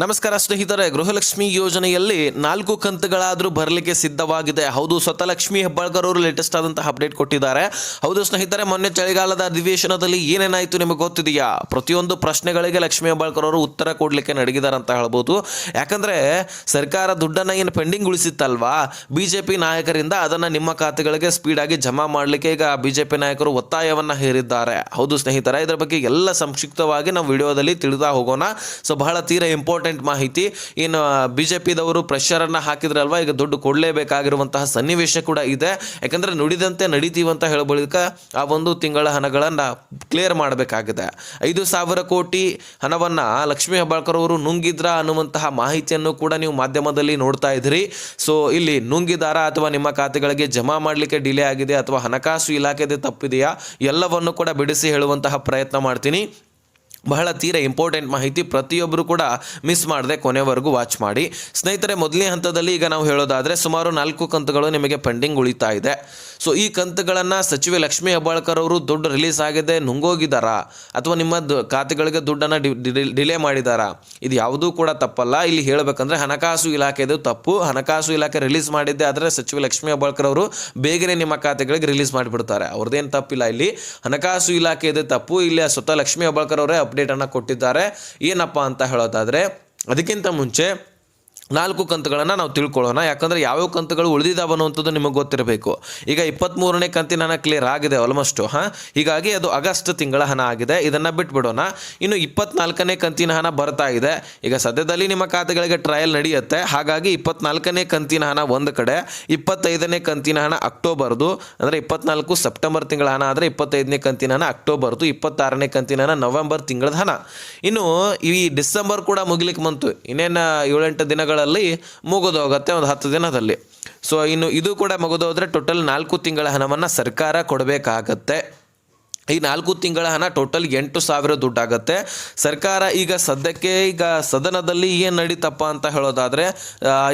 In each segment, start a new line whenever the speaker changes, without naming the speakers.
ನಮಸ್ಕಾರ ಸ್ನೇಹಿತರೆ, ಗೃಹಲಕ್ಷ್ಮಿ ಯೋಜನೆಯಲ್ಲಿ ನಾಲ್ಕು ಕಂತುಗಳಾದರೂ ಬರಲಿಕ್ಕೆ ಸಿದ್ಧವಾಗಿದೆ. ಹೌದು ಸ್ವತಃ ಲಕ್ಷ್ಮಿ ಹೆಬ್ಬಾಳ್ಕರ್ ಅವರು ಲೇಟೆಸ್ಟ್ ಆದಂತಹ ಅಪ್ಡೇಟ್ ಕೊಟ್ಟಿದ್ದಾರೆ. ಹೌದು ಸ್ನೇಹಿತರೆ, ಮೊನ್ನೆ ಚಳಿಗಾಲದ ಅಧಿವೇಶನದಲ್ಲಿ ಏನೇನಾಯಿತು ನಿಮಗೆ ಗೊತ್ತಿದೆಯಾ? ಪ್ರತಿಯೊಂದು ಪ್ರಶ್ನೆಗಳಿಗೆ ಲಕ್ಷ್ಮಿ ಹೆಬ್ಬಾಳ್ಕರ್ ಅವರು ಉತ್ತರ ಕೊಡಲಿಕ್ಕೆ ನಡಗಿದ್ದಾರೆ ಅಂತ ಹೇಳ್ಬೋದು. ಯಾಕಂದರೆ, ಸರ್ಕಾರ ದುಡ್ಡನ್ನು ಏನು ಪೆಂಡಿಂಗ್ ಉಳಿಸಿತ್ತಲ್ವಾ? ಬಿ ಜೆ ಪಿ ನಾಯಕರಿಂದ ಅದನ್ನು ನಿಮ್ಮ ಖಾತೆಗಳಿಗೆ ಸ್ಪೀಡಾಗಿ ಜಮಾ ಮಾಡಲಿಕ್ಕೆ ಈಗ ಬಿ ಜೆ ಪಿ ನಾಯಕರು ಒತ್ತಾಯವನ್ನು ಹೇರಿದ್ದಾರೆ. ಹೌದು ಸ್ನೇಹಿತರೆ, ಇದರ ಬಗ್ಗೆ ಎಲ್ಲ ಸಂಕ್ಷಿಪ್ತವಾಗಿ ನಾವು ವಿಡಿಯೋದಲ್ಲಿ ತಿಳಿದಾ ಹೋಗೋಣ. ಸೊ, ಬಹಳ ತೀರ ಇಂಪಾರ್ಟೆಂಟ್ ಮಾಹಿತಿ. ಏನು ಬಿ ಜೆ ಪಿದವರು ಪ್ರೆಷರನ್ನು ಹಾಕಿದ್ರಲ್ವಾ, ಈಗ ದುಡ್ಡು ಕೊಡಲೇಬೇಕಾಗಿರುವಂತಹ ಸನ್ನಿವೇಶ ಕೂಡ ಇದೆ. ಯಾಕಂದರೆ ನುಡಿದಂತೆ ನಡೀತೀವಿ ಅಂತ ಹೇಳೋ ಆ ಒಂದು ತಿಂಗಳ ಹಣಗಳನ್ನು ಕ್ಲಿಯರ್ ಮಾಡಬೇಕಾಗಿದೆ. ಐದು ಸಾವಿರ ಕೋಟಿ ಹಣವನ್ನು ಲಕ್ಷ್ಮೀ ಹೆಬ್ಬಾಳ್ಕರ್ ಅವರು ನುಂಗಿದ್ರ ಅನ್ನುವಂತಹ ಮಾಹಿತಿಯನ್ನು ಕೂಡ ನೀವು ಮಾಧ್ಯಮದಲ್ಲಿ ನೋಡ್ತಾ ಇದ್ದೀರಿ. ಸೊ ಇಲ್ಲಿ ನುಂಗಿದಾರ ಅಥವಾ ನಿಮ್ಮ ಖಾತೆಗಳಿಗೆ ಜಮಾ ಮಾಡಲಿಕ್ಕೆ ಡಿಲೇ ಆಗಿದೆ ಅಥವಾ ಹಣಕಾಸು ಇಲಾಖೆದೇ ತಪ್ಪಿದೆಯಾ, ಎಲ್ಲವನ್ನು ಕೂಡ ಬಿಡಿಸಿ ಹೇಳುವಂತಹ ಪ್ರಯತ್ನ ಮಾಡ್ತೀನಿ. ಬಹಳ ತೀರ ಇಂಪಾರ್ಟೆಂಟ್ ಮಾಹಿತಿ ಪ್ರತಿಯೊಬ್ಬರು ಕೂಡ ಮಿಸ್ ಮಾಡದೆ ಕೊನೆವರೆಗೂ ವಾಚ್ ಮಾಡಿ. ಸ್ನೇಹಿತರೆ ಮೊದಲನೇ ಹಂತದಲ್ಲಿ ಈಗ ನಾವು ಹೇಳೋದಾದರೆ ಸುಮಾರು ನಾಲ್ಕು ಕಂತುಗಳು ನಿಮಗೆ ಪೆಂಡಿಂಗ್ ಉಳಿತಾ ಇದೆ. ಸೊ ಈ ಕಂತುಗಳನ್ನು ಸಚಿವೆ ಲಕ್ಷ್ಮೀ ಹೆಬ್ಬಾಳ್ಕರ್ ಅವರು ದುಡ್ಡು ರಿಲೀಸ್ ಆಗಿದೆ ನುಂಗೋಗಿದ್ದಾರಾ? ಅಥವಾ ನಿಮ್ಮ ಖಾತೆಗಳಿಗೆ ದುಡ್ಡನ್ನು ಡಿಲೇ ಮಾಡಿದಾರಾ ಇದು ಯಾವುದೂ ಕೂಡ ತಪ್ಪಲ್ಲ. ಇಲ್ಲಿ ಹೇಳಬೇಕಂದ್ರೆ ಹಣಕಾಸು ಇಲಾಖೆದು ತಪ್ಪು. ಹಣಕಾಸು ಇಲಾಖೆ ರಿಲೀಸ್ ಮಾಡಿದ್ದೆ ಆದರೆ ಸಚಿವೆ ಲಕ್ಷ್ಮೀ ಹೆಬ್ಬಾಳ್ಕರ್ ಅವರು ಬೇಗನೆ ನಿಮ್ಮ ಖಾತೆಗಳಿಗೆ ರಿಲೀಸ್ ಮಾಡಿಬಿಡ್ತಾರೆ. ಅವ್ರದ್ದೇನು ತಪ್ಪಿಲ್ಲ ಇಲ್ಲಿ. ಹಣಕಾಸು ಇಲಾಖೆದು ತಪ್ಪು. ಇಲ್ಲಿ ಸ್ವತಃ ಲಕ್ಷ್ಮೀ ಹೆಬ್ಬಾಳ್ಕರ್ ಅವರೇ ಅಪ್ಡೇಟನ್ನು ಕೊಟ್ಟಿದ್ದಾರೆ. ಏನಪ್ಪ ಅಂತ ಹೇಳೋದಾದರೆ, ಅದಕ್ಕಿಂತ ಮುಂಚೆ ನಾಲ್ಕು ಕಂತುಗಳನ್ನು ನಾವು ತಿಳ್ಕೊಳ್ಳೋಣ. ಯಾಕಂದರೆ ಯಾವ್ಯಾವ ಕಂತುಗಳು ಉಳಿದಿದ್ದಾವೆ ಅನ್ನುವಂಥದ್ದು ನಿಮಗೆ ಗೊತ್ತಿರಬೇಕು. ಈಗ ಇಪ್ಪತ್ತ್ಮೂರನೇ ಕಂತಿನ ಹಣ ಕ್ಲಿಯರ್ ಆಗಿದೆ ಆಲ್ಮೋಸ್ಟು ಹಾಂ? ಹೀಗಾಗಿ ಅದು ಆಗಸ್ಟ್ ತಿಂಗಳ ಹಣ ಆಗಿದೆ. ಇದನ್ನು ಬಿಟ್ಬಿಡೋಣ. ಇನ್ನು ಇಪ್ಪತ್ನಾಲ್ಕನೇ ಕಂತಿನ ಹಣ ಬರ್ತಾ ಇದೆ. ಈಗ ಸದ್ಯದಲ್ಲಿ ನಿಮ್ಮ ಖಾತೆಗಳಿಗೆ ಟ್ರಯಲ್ ನಡೆಯುತ್ತೆ. ಹಾಗಾಗಿ ಇಪ್ಪತ್ನಾಲ್ಕನೇ ಕಂತಿನ ಹಣ ಒಂದು ಕಡೆ, ಇಪ್ಪತ್ತೈದನೇ ಕಂತಿನ ಹಣ ಅಕ್ಟೋಬರ್ದು, ಅಂದರೆ ಇಪ್ಪತ್ನಾಲ್ಕು ಸೆಪ್ಟೆಂಬರ್ ತಿಂಗಳ ಹಣ ಆದರೆ ಇಪ್ಪತ್ತೈದನೇ ಕಂತಿನ ಹಣ ಅಕ್ಟೋಬರ್ದು, ಇಪ್ಪತ್ತಾರನೇ ಕಂತಿನ ಹಣ ನವೆಂಬರ್ ತಿಂಗಳದ ಹಣ. ಇನ್ನು ಈ ಡಿಸೆಂಬರ್ ಕೂಡ ಮುಗಿಲಿಕ್ಕೆ ಬಂತು. ಇನ್ನೇನು ಏಳೆಂಟು ದಿನಗಳಲ್ಲಿ ಮುಗಿದೋಗುತ್ತೆ ಒಂದು ಹತ್ತು ದಿನದಲ್ಲಿ. ಸೊ ಇನ್ನು ಇದು ಕೂಡ ಮುಗಿದೋದ್ರೆ ಟೋಟಲ್ ನಾಲ್ಕು ತಿಂಗಳ ಹಣವನ್ನು ಸರ್ಕಾರ ಕೊಡಬೇಕಾಗತ್ತೆ. ಈ ನಾಲ್ಕು ತಿಂಗಳ ಹಣ ಟೋಟಲ್ ಎಂಟು ಸಾವಿರ ದುಡ್ಡಾಗತ್ತೆ. ಸರ್ಕಾರ ಈಗ ಸದ್ಯಕ್ಕೆ ಈಗ ಸದನದಲ್ಲಿ ಏನು ನಡೀತಪ್ಪ ಅಂತ ಹೇಳೋದಾದರೆ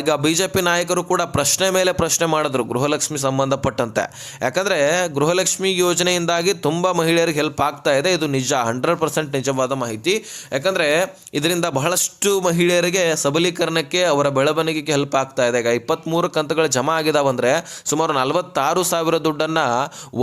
ಈಗ ಬಿ ಜೆ ಪಿ ನಾಯಕರು ಕೂಡ ಪ್ರಶ್ನೆ ಮೇಲೆ ಪ್ರಶ್ನೆ ಮಾಡಿದ್ರು ಗೃಹಲಕ್ಷ್ಮಿ ಸಂಬಂಧಪಟ್ಟಂತೆ. ಯಾಕಂದರೆ ಗೃಹಲಕ್ಷ್ಮಿ ಯೋಜನೆಯಿಂದಾಗಿ ತುಂಬ ಮಹಿಳೆಯರಿಗೆ ಹೆಲ್ಪ್ ಆಗ್ತಾ ಇದೆ. ಇದು ನಿಜ ಹಂಡ್ರೆಡ್ ಪರ್ಸೆಂಟ್ ನಿಜವಾದ ಮಾಹಿತಿ. ಯಾಕಂದರೆ ಇದರಿಂದ ಬಹಳಷ್ಟು ಮಹಿಳೆಯರಿಗೆ ಸಬಲೀಕರಣಕ್ಕೆ, ಅವರ ಬೆಳವಣಿಗೆಗೆ ಹೆಲ್ಪ್ ಆಗ್ತಾ ಇದೆ. ಈಗ ಇಪ್ಪತ್ತ್ಮೂರು ಕಂತುಗಳು ಜಮಾ ಆಗಿದಾವಂದರೆ ಸುಮಾರು ನಲವತ್ತಾರು ಸಾವಿರ ದುಡ್ಡನ್ನು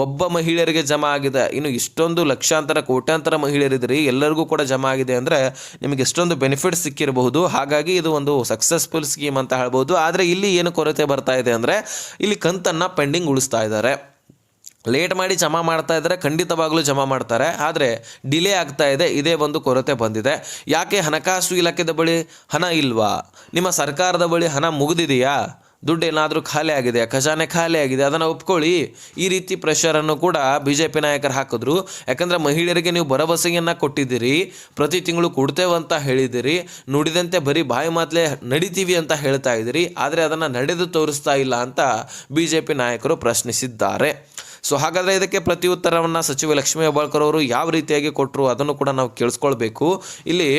ಒಬ್ಬ ಮಹಿಳೆಯರಿಗೆ ಜಮಾ ಆಗಿದೆ. ಇನ್ನು ಇಷ್ಟೊಂದು ಲಕ್ಷಾಂತರ, ಕೋಟ್ಯಾಂತರ ಮಹಿಳೆಯರಿದ್ರಿ, ಎಲ್ಲರಿಗೂ ಕೂಡ ಜಮಾ ಆಗಿದೆ ಅಂದರೆ ನಿಮಗೆ ಎಷ್ಟೊಂದು ಬೆನಿಫಿಟ್ ಸಿಕ್ಕಿರಬಹುದು. ಹಾಗಾಗಿ ಇದು ಒಂದು ಸಕ್ಸಸ್ಫುಲ್ ಸ್ಕೀಮ್ ಅಂತ ಹೇಳ್ಬೋದು. ಆದರೆ ಇಲ್ಲಿ ಏನು ಕೊರತೆ ಬರ್ತಾ ಇದೆ ಅಂದರೆ ಇಲ್ಲಿ ಕಂತನ್ನು ಪೆಂಡಿಂಗ್ ಉಳಿಸ್ತಾ ಇದ್ದಾರೆ. ಲೇಟ್ ಮಾಡಿ ಜಮಾ ಮಾಡ್ತಾ ಇದ್ದಾರೆ ಖಂಡಿತವಾಗಲೂ ಜಮಾ ಮಾಡ್ತಾರೆ. ಆದರೆ ಡಿಲೇ ಆಗ್ತಾ ಇದೆ. ಇದೇ ಒಂದು ಕೊರತೆ ಬಂದಿದೆ. ಯಾಕೆ ಹಣಕಾಸು ಇಲಾಖೆದ ಬಳಿ ಹಣ ಇಲ್ವಾ? ನಿಮ್ಮ ಸರ್ಕಾರದ ಬಳಿ ಹಣ ಮುಗಿದಿದೆಯಾ? ದುಡ್ಡು ಏನಾದರೂ ಖಾಲಿ ಆಗಿದೆ, ಖಜಾನೆ ಖಾಲಿ ಆಗಿದೆ, ಅದನ್ನು ಒಪ್ಕೊಳ್ಳಿ. ಈ ರೀತಿ ಪ್ರೆಷರನ್ನು ಕೂಡ ಬಿ ಜೆ ಪಿ ನಾಯಕರು ಹಾಕಿದ್ರು. ಯಾಕಂದರೆ ಮಹಿಳೆಯರಿಗೆ ನೀವು ಭರವಸೆಯನ್ನು ಕೊಟ್ಟಿದ್ದೀರಿ, ಪ್ರತಿ ತಿಂಗಳು ಕೊಡ್ತೇವೆ ಅಂತ ಹೇಳಿದ್ದೀರಿ, ನುಡಿದಂತೆ ಬರೀ ಬಾಯಿ ಮಾತಲೇ ನಡಿತೀವಿ ಅಂತ ಹೇಳ್ತಾ ಇದ್ದೀರಿ, ಆದರೆ ಅದನ್ನು ನಡೆದು ತೋರಿಸ್ತಾ ಇಲ್ಲ ಅಂತ ಬಿ ಜೆ ಪಿ ನಾಯಕರು ಪ್ರಶ್ನಿಸಿದ್ದಾರೆ. ಸೊ ಹಾಗಾದರೆ ಇದಕ್ಕೆ ಪ್ರತಿ ಉತ್ತರವನ್ನು ಸಚಿವ ಲಕ್ಷ್ಮೀ ಹೆಬ್ಬಾಳ್ಕರ್ ಅವರು ಯಾವ ರೀತಿಯಾಗಿ ಕೊಟ್ಟರು ಅದನ್ನು ಕೂಡ ನಾವು ಕೇಳಿಸ್ಕೊಳ್ಬೇಕು. ಇಲ್ಲಿ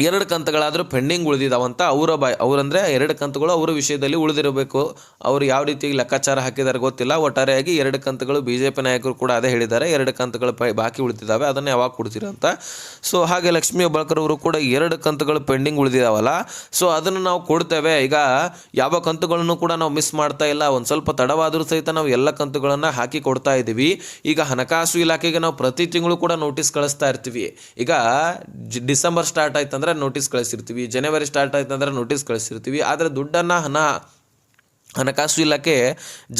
ಎರಡು ಕಂತುಗಳಾದರೂ ಪೆಂಡಿಂಗ್ ಉಳಿದಿದ್ದಾವಂತ ಅವರ ಬಾಯ್ ಅವರಂದರೆ ಎರಡು ಕಂತುಗಳು ಅವರ ವಿಷಯದಲ್ಲಿ ಉಳಿದಿರಬೇಕು. ಅವರು ಯಾವ ರೀತಿ ಲೆಕ್ಕಾಚಾರ ಹಾಕಿದ್ದಾರೆ ಗೊತ್ತಿಲ್ಲ. ಒಟ್ಟಾರೆಯಾಗಿ ಎರಡು ಕಂತುಗಳು ಬಿ ಜೆ ಪಿ ನಾಯಕರು ಕೂಡ ಅದೇ ಹೇಳಿದ್ದಾರೆ. ಎರಡು ಕಂತುಗಳು ಬಾಕಿ ಉಳಿದಿದ್ದಾವೆ. ಅದನ್ನು ಯಾವಾಗ ಕೊಡ್ತೀರಾ ಅಂತ. ಸೊ, ಹಾಗೆ ಲಕ್ಷ್ಮೀ ಹೆಬ್ಬಾಳ್ಕರ್ ಅವರು ಕೂಡ ಎರಡು ಕಂತುಗಳು ಪೆಂಡಿಂಗ್ ಉಳಿದಿದ್ದಾವಲ್ಲ ಸೊ, ಅದನ್ನು ನಾವು ಕೊಡ್ತೇವೆ. ಈಗ ಯಾವ ಕಂತುಗಳನ್ನು ಕೂಡ ನಾವು ಮಿಸ್ ಮಾಡ್ತಾ ಇಲ್ಲ. ಒಂದು ಸ್ವಲ್ಪ ತಡವಾದರೂ ಸಹಿತ ನಾವು ಎಲ್ಲ ಕಂತುಗಳನ್ನು ಹಾಕಿ ಕೊಡ್ತಾ ಇದ್ದೀವಿ. ಈಗ ಹಣಕಾಸು ಇಲಾಖೆಗೆ ನಾವು ಪ್ರತಿ ತಿಂಗಳು ಕೂಡ ನೋಟಿಸ್ ಕಳಿಸ್ತಾ ಇರ್ತೀವಿ. ಈಗ ಡಿಸೆಂಬರ್ ಸ್ಟಾರ್ಟ್ ಆಯ್ತಂದ್ರೆ ನೋಟಿಸ್ ಕಳಿಸಿರ್ತೀವಿ. ಜನವರಿ ಸ್ಟಾರ್ಟ್ ಆಯ್ತಂದ್ರೆ ನೋಟಿಸ್ ಕಳಿಸಿರ್ತೀವಿ. ಆದರೆ ದುಡ್ಡನ್ನು ಹಣ ಹಣಕಾಸು ಇಲಾಖೆ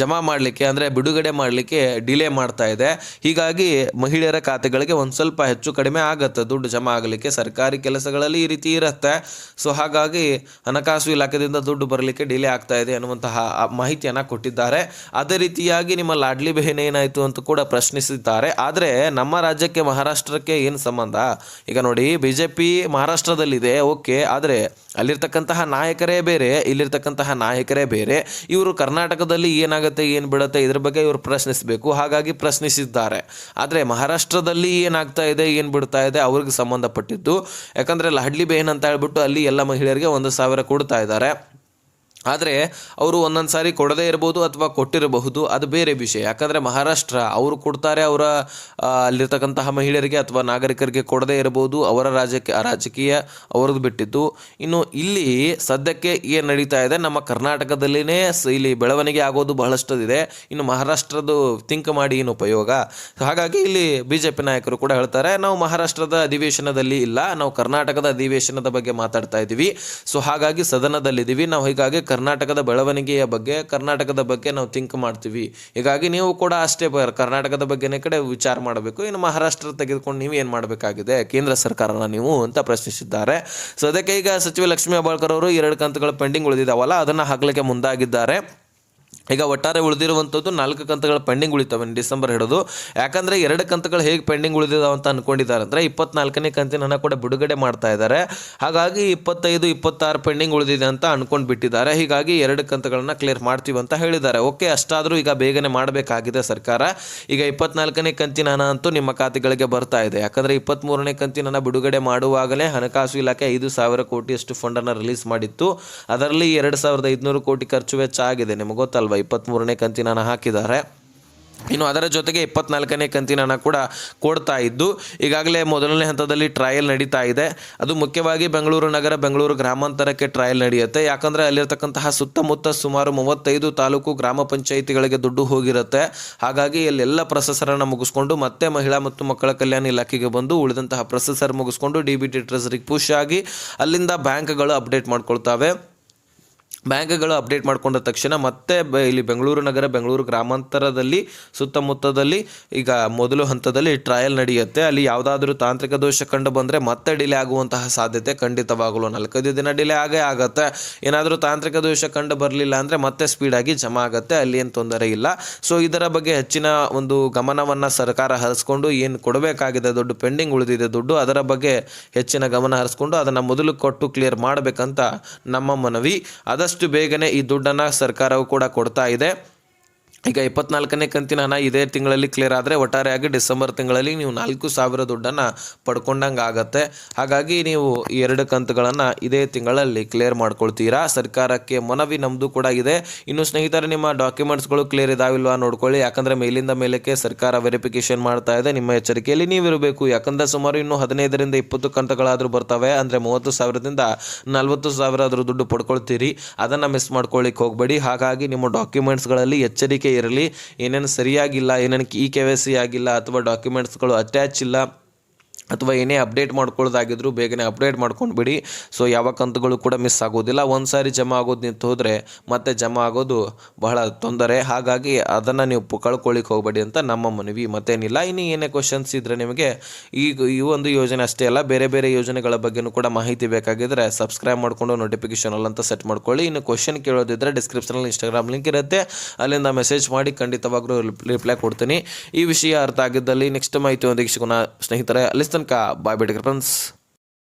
ಜಮಾ ಮಾಡಲಿಕ್ಕೆ, ಅಂದರೆ ಬಿಡುಗಡೆ ಮಾಡಲಿಕ್ಕೆ ಡಿಲೇ ಮಾಡ್ತಾ ಇದೆ. ಹೀಗಾಗಿ ಮಹಿಳೆಯರ ಖಾತೆಗಳಿಗೆ ಒಂದು ಸ್ವಲ್ಪ ಹೆಚ್ಚು ಕಡಿಮೆ ಆಗುತ್ತೆ. ದುಡ್ಡು ಜಮಾ ಆಗಲಿಕ್ಕೆ ಸರ್ಕಾರಿ ಕೆಲಸಗಳಲ್ಲಿ ಈ ರೀತಿ ಇರುತ್ತೆ. ಸೊ ಹಾಗಾಗಿ ಹಣಕಾಸು ಇಲಾಖೆಯಿಂದ ದುಡ್ಡು ಬರಲಿಕ್ಕೆ ಡಿಲೇ ಆಗ್ತಾ ಇದೆ ಅನ್ನುವಂತಹ ಮಾಹಿತಿಯನ್ನು ಕೊಟ್ಟಿದ್ದಾರೆ. ಅದೇ ರೀತಿಯಾಗಿ ನಿಮ್ಮ ಲಾಡ್ಲಿ ಬೆಹೆನ್ ಏನಾಯಿತು ಅಂತ ಕೂಡ ಪ್ರಶ್ನಿಸಿದ್ದಾರೆ. ಆದರೆ ನಮ್ಮ ರಾಜ್ಯಕ್ಕೆ ಮಹಾರಾಷ್ಟ್ರಕ್ಕೆ ಏನು ಸಂಬಂಧ? ಈಗ ನೋಡಿ ಬಿ ಜೆ ಪಿ ಮಹಾರಾಷ್ಟ್ರದಲ್ಲಿದೆ, ಓಕೆ. ಆದರೆ ಅಲ್ಲಿರ್ತಕ್ಕಂತಹ ನಾಯಕರೇ ಬೇರೆ, ಇಲ್ಲಿರ್ತಕ್ಕಂತಹ ನಾಯಕರೇ ಬೇರೆ. ಇವರು ಕರ್ನಾಟಕದಲ್ಲಿ ಏನಾಗುತ್ತೆ, ಏನು ಬಿಡುತ್ತೆ, ಇದ್ರ ಬಗ್ಗೆ ಇವರು ಪ್ರಶ್ನಿಸಬೇಕು. ಹಾಗಾಗಿ ಪ್ರಶ್ನಿಸಿದ್ದಾರೆ. ಆದರೆ ಮಹಾರಾಷ್ಟ್ರದಲ್ಲಿ ಏನಾಗ್ತಾ ಇದೆ, ಏನು ಬಿಡ್ತಾ ಇದೆ, ಅವ್ರಿಗೆ ಸಂಬಂಧಪಟ್ಟಿದ್ದು. ಯಾಕಂದರೆ ಲಾಡ್ಲಿ ಬೇನ್ ಅಂತ ಹೇಳ್ಬಿಟ್ಟು ಅಲ್ಲಿ ಎಲ್ಲ ಮಹಿಳೆಯರಿಗೆ ಒಂದು ಸಾವಿರ ಕೊಡ್ತಾ ಇದ್ದಾರೆ. ಆದರೆ ಅವರು ಒಂದೊಂದು ಸಾರಿ ಕೊಡದೇ ಇರ್ಬೋದು ಅಥವಾ ಕೊಟ್ಟಿರಬಹುದು, ಅದು ಬೇರೆ ವಿಷಯ. ಯಾಕಂದರೆ ಮಹಾರಾಷ್ಟ್ರ, ಅವರು ಕೊಡ್ತಾರೆ ಅವರ ಅಲ್ಲಿರ್ತಕ್ಕಂತಹ ಮಹಿಳೆಯರಿಗೆ ಅಥವಾ ನಾಗರಿಕರಿಗೆ ಕೊಡದೇ ಇರಬಹುದು, ಅವರ ರಾಜಕೀಯ ರಾಜಕೀಯ ಅವರದ್ದು ಬಿಟ್ಟಿದ್ದು. ಇನ್ನು ಇಲ್ಲಿ ಸದ್ಯಕ್ಕೆ ಏನು ನಡೀತಾ ಇದೆ, ನಮ್ಮ ಕರ್ನಾಟಕದಲ್ಲಿನೇ ಇಲ್ಲಿ ಬೆಳವಣಿಗೆ ಆಗೋದು ಬಹಳಷ್ಟದಿದೆ. ಇನ್ನು ಮಹಾರಾಷ್ಟ್ರದ್ದು ಥಿಂಕ್ ಮಾಡಿ ಏನು ಉಪಯೋಗ? ಹಾಗಾಗಿ ಇಲ್ಲಿ ಬಿ ಜೆ ಪಿ ನಾಯಕರು ಕೂಡ ಹೇಳ್ತಾರೆ, ನಾವು ಮಹಾರಾಷ್ಟ್ರದ ಅಧಿವೇಶನದಲ್ಲಿ ಇಲ್ಲ, ನಾವು ಕರ್ನಾಟಕದ ಅಧಿವೇಶನದ ಬಗ್ಗೆ ಮಾತಾಡ್ತಾ ಇದ್ದೀವಿ ಸೊ ಹಾಗಾಗಿ ಸದನದಲ್ಲಿದ್ದೀವಿ. ನಾವು ಹೀಗಾಗಿ ಕರ್ನಾಟಕದ ಬೆಳವಣಿಗೆಯ ಬಗ್ಗೆ, ಕರ್ನಾಟಕದ ಬಗ್ಗೆ ನಾವು ಥಿಂಕ್ ಮಾಡ್ತೀವಿ. ಹೀಗಾಗಿ ನೀವು ಕೂಡ ಅಷ್ಟೇ ಕರ್ನಾಟಕದ ಬಗ್ಗೆನೇ ಕಡೆ ವಿಚಾರ ಮಾಡಬೇಕು. ಇನ್ನು ಮಹಾರಾಷ್ಟ್ರ ತೆಗೆದುಕೊಂಡು ನೀವು ಏನು ಮಾಡಬೇಕಾಗಿದೆ? ಕೇಂದ್ರ ಸರ್ಕಾರನ ನೀವು ಅಂತ ಪ್ರಶ್ನಿಸಿದ್ದಾರೆ. ಸೊ ಅದಕ್ಕೆ ಈಗ ಸಚಿವ ಲಕ್ಷ್ಮೀ ಹೆಬ್ಬಾಳ್ಕರ್ ಅವರು ಎರಡು ಕಂತುಗಳು ಪೆಂಡಿಂಗ್ ಉಳಿದಿದ್ದಾವಲ್ಲ ಅದನ್ನು ಹಾಕಲಿಕ್ಕೆ ಮುಂದಾಗಿದ್ದಾರೆ. ಈಗ ಒಟ್ಟಾರೆ ಉಳಿದಿರುವಂಥದ್ದು ನಾಲ್ಕು ಕಂತುಗಳ ಪೆಂಡಿಂಗ್ ಉಳಿತಾವೆ ಡಿಸೆಂಬರ್ ಹಿಡಿದು. ಯಾಕಂದರೆ ಎರಡು ಕಂತುಗಳು ಹೇಗೆ ಪೆಂಡಿಂಗ್ ಉಳಿದಿದಾವೆ ಅಂತ ಅನ್ಕೊಂಡಿದ್ದಾರೆ. ಅಂದರೆ ಇಪ್ಪತ್ನಾಲ್ಕನೇ ಕಂತಿನ ಕೂಡ ಬಿಡುಗಡೆ ಮಾಡ್ತಾ ಇದ್ದಾರೆ. ಹಾಗಾಗಿ ಇಪ್ಪತ್ತೈದು, ಇಪ್ಪತ್ತಾರು ಪೆಂಡಿಂಗ್ ಉಳಿದಿದೆ ಅಂತ ಅಂದ್ಕೊಂಡು ಬಿಟ್ಟಿದ್ದಾರೆ. ಹೀಗಾಗಿ ಎರಡು ಕಂತುಗಳನ್ನು ಕ್ಲಿಯರ್ ಮಾಡ್ತೀವಿ ಅಂತ ಹೇಳಿದ್ದಾರೆ. ಓಕೆ, ಅಷ್ಟಾದರೂ ಈಗ ಬೇಗನೆ ಮಾಡಬೇಕಾಗಿದೆ ಸರ್ಕಾರ. ಈಗ ಇಪ್ಪತ್ನಾಲ್ಕನೇ ಕಂತಿನ ಹಣ ಅಂತೂ ನಿಮ್ಮ ಖಾತೆಗಳಿಗೆ ಬರ್ತಾ ಇದೆ. ಯಾಕಂದರೆ ಇಪ್ಪತ್ತ್ಮೂರನೇ ಕಂತಿನ ಹಣ ಬಿಡುಗಡೆ ಮಾಡುವಾಗಲೇ ಹಣಕಾಸು ಇಲಾಖೆ ಐದು ಸಾವಿರ ಕೋಟಿಯಷ್ಟು ಫಂಡನ್ನು ರಿಲೀಸ್ ಮಾಡಿತ್ತು. ಅದರಲ್ಲಿ ಎರಡು ಸಾವಿರದ ಐದುನೂರು ಕೋಟಿ ಖರ್ಚು ವೆಚ್ಚ ಆಗಿದೆ. ನಿಮಗೆ ಗೊತ್ತಲ್ವಾ? ಇಪ್ಪತ್ತ್ಮೂರನೇ ಕಂತಿನ ಹಾಕಿದ್ದಾರೆ. ಇನ್ನು ಅದರ ಜೊತೆಗೆ ಇಪ್ಪತ್ನಾಲ್ಕನೇ ಕಂತಿನ ಕೂಡ ಕೊಡ್ತಾ ಇದ್ದು, ಈಗಾಗಲೇ ಮೊದಲನೇ ಹಂತದಲ್ಲಿ ಟ್ರಯಲ್ ನಡೀತಾ ಇದೆ. ಅದು ಮುಖ್ಯವಾಗಿ ಬೆಂಗಳೂರು ನಗರ, ಬೆಂಗಳೂರು ಗ್ರಾಮಾಂತರಕ್ಕೆ ಟ್ರಯಲ್ ನಡೆಯುತ್ತೆ. ಯಾಕಂದರೆ ಅಲ್ಲಿರ್ತಕ್ಕಂತಹ ಸುತ್ತಮುತ್ತ ಸುಮಾರು ಮೂವತ್ತೈದು ತಾಲೂಕು ಗ್ರಾಮ ಪಂಚಾಯಿತಿಗಳಿಗೆ ದುಡ್ಡು ಹೋಗಿರುತ್ತೆ. ಹಾಗಾಗಿ ಅಲ್ಲೆಲ್ಲ ಪ್ರೊಸೆಸರನ್ನು ಮುಗಿಸ್ಕೊಂಡು ಮತ್ತೆ ಮಹಿಳಾ ಮತ್ತು ಮಕ್ಕಳ ಕಲ್ಯಾಣ ಇಲಾಖೆಗೆ ಬಂದು ಉಳಿದಂತಹ ಪ್ರೊಸೆಸರ್ ಮುಗಿಸ್ಕೊಂಡು ಡಿ ಬಿ ಟಿ ಟ್ರೆಸರಿಗೆ ಪುಷ್ ಆಗಿ ಅಲ್ಲಿಂದ ಬ್ಯಾಂಕ್ಗಳು ಅಪ್ಡೇಟ್ ಮಾಡ್ಕೊಳ್ತಾವೆ. ಬ್ಯಾಂಕ್ಗಳು ಅಪ್ಡೇಟ್ ಮಾಡ್ಕೊಂಡ ತಕ್ಷಣ ಮತ್ತೆ ಇಲ್ಲಿ ಬೆಂಗಳೂರು ನಗರ, ಬೆಂಗಳೂರು ಗ್ರಾಮಾಂತರದಲ್ಲಿ, ಸುತ್ತಮುತ್ತದಲ್ಲಿ ಈಗ ಮೊದಲು ಹಂತದಲ್ಲಿ ಟ್ರಯಲ್ ನಡೆಯುತ್ತೆ. ಅಲ್ಲಿ ಯಾವುದಾದ್ರೂ ತಾಂತ್ರಿಕ ದೋಷ ಕಂಡು ಬಂದರೆ ಮತ್ತೆ ಡಿಲೇ ಆಗುವಂತಹ ಸಾಧ್ಯತೆ ಖಂಡಿತವಾಗಲು ನಾಲ್ಕೈದು ದಿನ ಡಿಲೇ ಆಗೇ ಆಗುತ್ತೆ. ಏನಾದರೂ ತಾಂತ್ರಿಕ ದೋಷ ಕಂಡು ಬರಲಿಲ್ಲ ಅಂದರೆ ಮತ್ತೆ ಸ್ಪೀಡಾಗಿ ಜಮಾ ಆಗುತ್ತೆ. ಅಲ್ಲಿ ಏನು ತೊಂದರೆ ಇಲ್ಲ. ಸೊ ಇದರ ಬಗ್ಗೆ ಹೆಚ್ಚಿನ ಒಂದು ಗಮನವನ್ನು ಸರ್ಕಾರ ಹರಿಸ್ಕೊಂಡು ಏನು ಕೊಡಬೇಕಾಗಿದೆ, ದುಡ್ಡು ಪೆಂಡಿಂಗ್ ಉಳಿದಿದೆ ದುಡ್ಡು, ಅದರ ಬಗ್ಗೆ ಹೆಚ್ಚಿನ ಗಮನ ಹರಿಸ್ಕೊಂಡು ಅದನ್ನು ಮೊದಲು ಕೊಟ್ಟು ಕ್ಲಿಯರ್ ಮಾಡಬೇಕಂತ ನಮ್ಮ ಮನವಿ. ಆದಷ್ಟು ಬೇಗನೆ ಈ ದುಡ್ಡನ್ನು ಸರ್ಕಾರವು ಕೂಡ ಕೊಡ್ತಾ ಇದೆ. ಈಗ ಇಪ್ಪತ್ನಾಲ್ಕನೇ ಕಂತಿನ ಹಣ ಇದೇ ತಿಂಗಳಲ್ಲಿ ಕ್ಲಿಯರ್ ಆದರೆ ಒಟ್ಟಾರೆಯಾಗಿ ಡಿಸೆಂಬರ್ ತಿಂಗಳಲ್ಲಿ ನೀವು ನಾಲ್ಕು ಸಾವಿರ ದುಡ್ಡನ್ನು ಪಡ್ಕೊಂಡಂಗೆ ಆಗುತ್ತೆ. ಹಾಗಾಗಿ ನೀವು ಎರಡು ಕಂತುಗಳನ್ನು ಇದೇ ತಿಂಗಳಲ್ಲಿ ಕ್ಲಿಯರ್ ಮಾಡ್ಕೊಳ್ತೀರಾ? ಸರ್ಕಾರಕ್ಕೆ ಮನವಿ ನಮ್ಮದು ಕೂಡ ಇದೆ. ಇನ್ನು ಸ್ನೇಹಿತರೆ, ನಿಮ್ಮ ಡಾಕ್ಯುಮೆಂಟ್ಸ್ಗಳು ಕ್ಲಿಯರ್ ಇದಾವಿಲ್ವಾ ನೋಡ್ಕೊಳ್ಳಿ. ಯಾಕಂದರೆ ಮೇಲಿಂದ ಮೇಲಕ್ಕೆ ಸರ್ಕಾರ ವೆರಿಫಿಕೇಷನ್ ಮಾಡ್ತಾ ಇದೆ. ನಿಮ್ಮ ಎಚ್ಚರಿಕೆಯಲ್ಲಿ ನೀವಿರಬೇಕು. ಯಾಕಂದರೆ ಸುಮಾರು ಇನ್ನು ಹದಿನೈದರಿಂದ ಇಪ್ಪತ್ತು ಕಂತುಗಳಾದರೂ ಬರ್ತವೆ. ಅಂದರೆ ಮೂವತ್ತು ಸಾವಿರದಿಂದ ನಲ್ವತ್ತು ಸಾವಿರ ಆದರೂ ದುಡ್ಡು ಪಡ್ಕೊಳ್ತೀರಿ. ಅದನ್ನು ಮಿಸ್ ಮಾಡ್ಕೊಳ್ಳಿಕ್ಕೆ ಹೋಗಬೇಡಿ. ಹಾಗಾಗಿ ನಿಮ್ಮ ಡಾಕ್ಯುಮೆಂಟ್ಸ್ಗಳಲ್ಲಿ ಎಚ್ಚರಿಕೆ ಇರಲಿ ಏನೇನು ಸರಿಯಾಗಿಲ್ಲ ಏನೇನು ಇ ಕೆ ವೈ ಸಿ ಆಗಿಲ್ಲ ಅಥವಾ ಡಾಕ್ಯುಮೆಂಟ್ಸ್ಗಳು ಅಟ್ಯಾಚ್ ಇಲ್ಲ ಅಥವಾ ಏನೇ ಅಪ್ಡೇಟ್ ಮಾಡ್ಕೊಳ್ಳೋದಾಗಿದ್ದರೂ ಬೇಗನೆ ಅಪ್ಡೇಟ್ ಮಾಡ್ಕೊಂಡ್ಬಿಡಿ. ಸೊ ಯಾವ ಕಂತುಗಳು ಕೂಡ ಮಿಸ್ ಆಗೋದಿಲ್ಲ. ಒಂದು ಸಾರಿ ಜಮಾ ಆಗೋದು ನಿಂತು ಹೋದರೆ ಮತ್ತೆ ಜಮಾ ಆಗೋದು ಬಹಳ ತೊಂದರೆ. ಹಾಗಾಗಿ ಅದನ್ನು ನೀವು ಕಳ್ಕೊಳ್ಳಿಕ್ಕೆ ಹೋಗಬೇಡಿ ಅಂತ ನಮ್ಮ ಮನವಿ. ಮತ್ತೇನಿಲ್ಲ. ಇನ್ನು ಏನೇ ಕ್ವಶನ್ಸ್ ಇದ್ದರೆ ನಿಮಗೆ ಈಗ ಈ ಒಂದು ಯೋಜನೆ ಅಷ್ಟೇ ಅಲ್ಲ, ಬೇರೆ ಬೇರೆ ಯೋಜನೆಗಳ ಬಗ್ಗೆನೂ ಕೂಡ ಮಾಹಿತಿ ಬೇಕಾಗಿದ್ದರೆ ಸಬ್ಸ್ಕ್ರೈಬ್ ಮಾಡಿಕೊಂಡು ನೋಟಿಫಿಕೇಶನ್ ಅಂತ ಸೆಟ್ ಮಾಡ್ಕೊಳ್ಳಿ. ಇನ್ನು ಕ್ವಶನ್ ಕೇಳೋದಿದ್ದರೆ ಡಿಸ್ಕ್ರಿಪ್ಷನಲ್ಲಿ ಇನ್ಸ್ಟಾಗ್ರಾಮ್ ಲಿಂಕ್ ಇರುತ್ತೆ. ಅಲ್ಲಿಂದ ಮೆಸೇಜ್ ಮಾಡಿ ಖಂಡಿತವಾಗ್ಲೂ ರಿಪ್ಲೈ ಕೊಡ್ತೀನಿ. ಈ ವಿಷಯ ಅರ್ಥ ಆಗಿದ್ದಲ್ಲಿ ನೆಕ್ಸ್ಟ್ ಮಾಹಿತಿ ಸಿಗೋಣ. ಸ್ನೇಹಿತರೆ, ಅಲ್ಲಿ ತನಕ ಬಾಯ್ ಬಿಡಿ ಫ್ರೆಂಡ್ಸ್